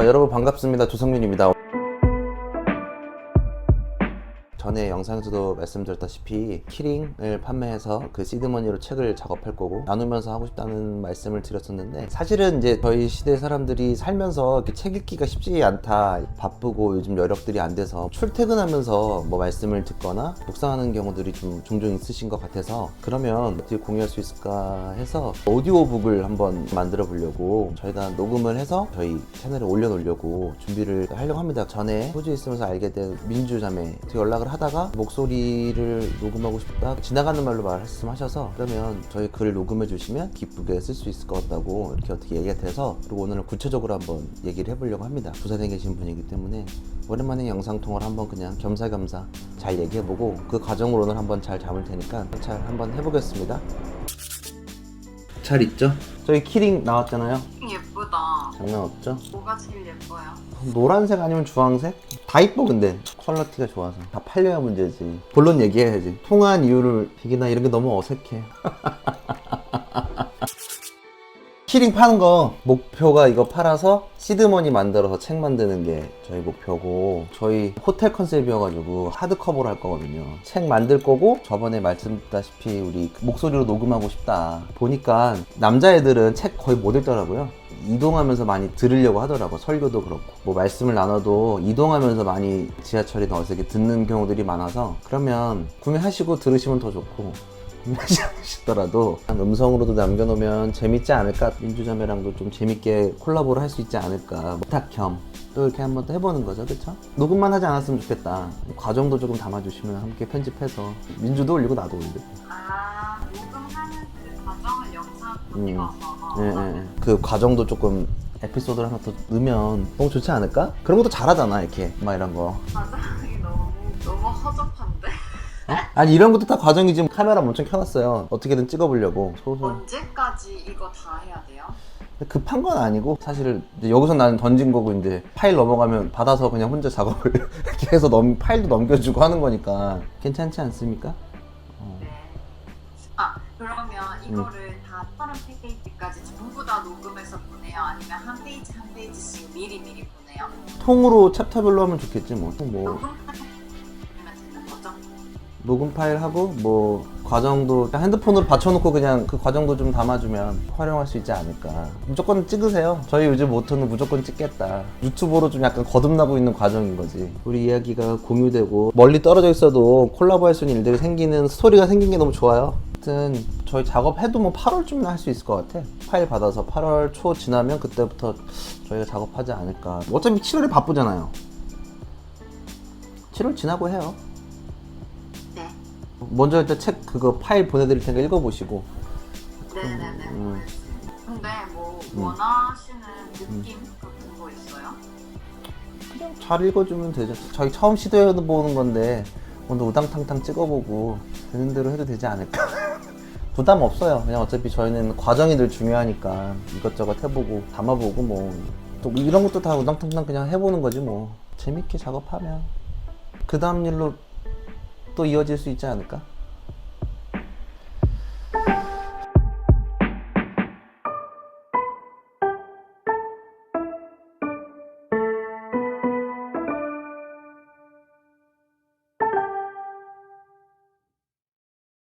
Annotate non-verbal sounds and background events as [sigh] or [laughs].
어, 여러분 반갑습니다. 조성민입니다. 전에 영상에서도 말씀드렸다시피 키링을 판매해서 그 시드머니로 책을 작업할 거고 나누면서 하고 싶다는 말씀을 드렸었는데 사실은 이제 저희 시대 사람들이 살면서 이렇게 책 읽기가 쉽지 않다 바쁘고 요즘 여력들이 안 돼서 출퇴근하면서 뭐 말씀을 듣거나 묵상하는 경우들이 좀 종종 있으신 것 같아서 그러면 어떻게 공유할 수 있을까 해서 오디오북을 한번 만들어 보려고 저희가 녹음을 해서 저희 채널에 올려놓으려고 준비를 하려고 합니다. 전에 호주에 있으면서 알게 된 민주 자매 어떻게 연락을 하다가 목소리를 녹음하고 싶다 지나가는 말로 말씀하셔서 그러면 저희 글을 녹음해 주시면 기쁘게 쓸 수 있을 것 같다고 이렇게 어떻게 얘기가 돼서 그리고 오늘은 구체적으로 한번 얘기를 해보려고 합니다. 부산에 계신 분이기 때문에 오랜만에 영상 통화를 한번 그냥 겸사겸사 잘 얘기해보고 그 과정을 오늘 한번 잘 잡을 테니까 잘 한번 해보겠습니다. 잘 있죠? 저희 키링 나왔잖아요. 장난 없죠? 뭐가 제일 예뻐요? 노란색 아니면 주황색? 다 이뻐 근데. 퀄러티가 좋아서. 다 팔려야 문제지. 본론 얘기해야지. 통화한 이유를 비기나 이런 게 너무 어색해. [laughs] 키링 파는 거 목표가 이거 팔아서 시드머니 만들어서 책 만드는 게 저희 목표고 저희 호텔 컨셉이어가지고 하드커버로 할 거거든요. 책 만들 거고 저번에 말씀드렸다시피 우리 목소리로 녹음하고 싶다. 보니까 남자애들은 책 거의 못 읽더라고요 이동하면서 많이 들으려고 하더라고 설교도 그렇고. 뭐 말씀을 나눠도 이동하면서 많이 지하철이나 어디서 이렇게 듣는 경우들이 많아서 그러면 구매하시고 들으시면 더 좋고. 구매하지 [laughs] 않으시더라도 음성으로도 남겨놓으면 재밌지 않을까? 민주자매랑도 좀 재밌게 콜라보를 할 수 있지 않을까? 부탁 겸 또 이렇게 한번 또 해보는 거죠. 그쵸? 녹음만 하지 않았으면 좋겠다. 과정도 조금 담아주시면 함께 편집해서 민주도 올리고 나도 올리고. 아, 영상 음. 예, 예, 예. 그 과정도 조금 에피소드를 하나 더 넣으면 너무 좋지 않을까? 그런 것도 잘하잖아 이렇게 막 이런 거 과정이 너무, 너무 허접한데? 어? 아니 이런 것도 다 과정이지 카메라 엄청 켜놨어요 어떻게든 찍어보려고 소설 언제까지 이거 다 해야 돼요? 급한 건 아니고 사실 이제 여기서 나는 던진 거고 이제 파일 넘어가면 받아서 그냥 혼자 작업을 [laughs] 이렇게 해서 넘, 파일도 넘겨주고 하는 거니까 괜찮지 않습니까? 그러면 이거를 다 30페이지까지 전부 다 녹음해서 보내요? 아니면 한 페이지 한 페이지씩 미리 미리 보내요? 통으로 챕터별로 하면 좋겠지 뭐, 뭐 녹음 하면 되는 거죠? 녹음 파일 하고 뭐 과정도 그냥 핸드폰으로 받쳐놓고 그냥 그 과정도 좀 담아주면 활용할 수 있지 않을까. 무조건 찍으세요. 저희 요즘 모토는 무조건 찍겠다. 유튜브로 좀 약간 거듭나고 있는 과정인 거지. 우리 이야기가 공유되고 멀리 떨어져 있어도 콜라보할 수 있는 일들이 생기는 스토리가 생긴 게 너무 좋아요 하여튼 저희 작업해도 뭐 8월쯤에 할수 있을 것 같아 파일 받아서 8월 초 지나면 그때부터 저희가 작업하지 않을까 어차피 7월에 바쁘잖아요 7월 지나고 해요 네. 먼저 일단 책 그거 파일 보내드릴 테니까 읽어보시고 네네네. 음. 근데 뭐 음. 원하시는 느낌 같은 거 있어요? 그냥 잘 읽어주면 되죠 저희 처음 시도해보는 건데 오늘 우당탕탕 찍어보고 되는 대로 해도 되지 않을까 [laughs] 부담 없어요. 그냥 어차피 저희는 과정이 늘 중요하니까 이것저것 해보고 담아보고 뭐. 또 이런 것도 다 우당탕탕 그냥 해보는 거지 뭐. 재밌게 작업하면 그 다음 일로 또 이어질 수 있지 않을까